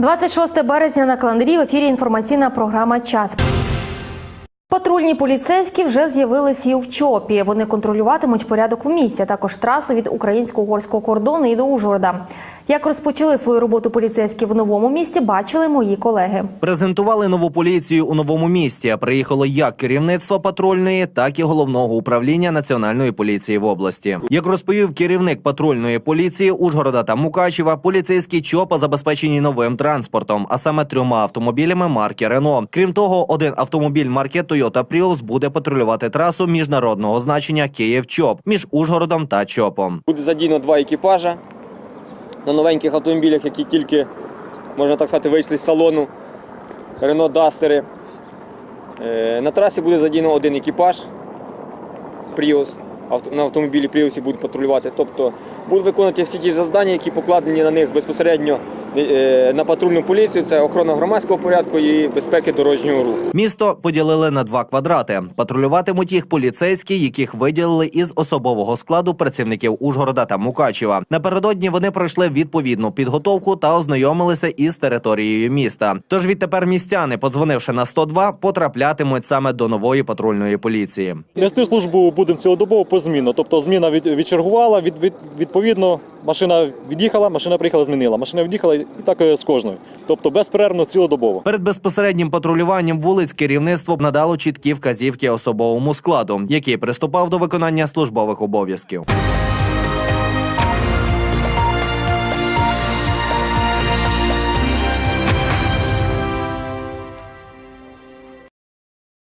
26 березня на календарі в ефірі інформаційна програма Час. Патрульні поліцейські вже з'явилися і в ЧОПі. Вони контролюватимуть порядок в місті, також трасу від українсько-угорського кордону і до Ужгорода. Як розпочали свою роботу поліцейські в новому місті, бачили мої колеги. Презентували нову поліцію у новому місті. Приїхало як керівництво патрульної, так і головного управління національної поліції в області. Як розповів керівник патрульної поліції Ужгорода та Мукачева, поліцейські ЧОПа забезпечені новим транспортом, а саме трьома автомобілями марки Рено. Крім того, один автомобіль марки Toyota Prius буде патрулювати трасу міжнародного значення Київ ЧОП між Ужгородом та ЧОПом. Буде задіяно два екіпажа на новеньких автомобілях, які тільки, можна так сказати, вийшли з салону Duster. Е, На трасі буде задіяно один екіпаж Prius. На автомобілі Prius будуть патрулювати. Тобто будуть виконувати всі ті завдання, які покладені на них безпосередньо на патрульну поліцію. Це охорона громадського порядку і безпеки дорожнього руху. Місто поділили на два квадрати. Патрулюватимуть їх поліцейські, яких виділили із особового складу працівників Ужгорода та Мукачева. Напередодні вони пройшли відповідну підготовку та ознайомилися із територією міста. Тож відтепер містяни, подзвонивши на 102, потраплятимуть саме до нової патрульної поліції. Нести службу будемо цілодобово позмінно. Тобто зміна від, відчергувала, від, від, відповідно, машина від'їхала, машина приїхала, змінила. Машина від'їхала і так е, з кожною. Тобто безперервно цілодобово. Перед безпосереднім патрулюванням вулиць керівництво б надало чіткі вказівки особовому складу, який приступав до виконання службових обов'язків.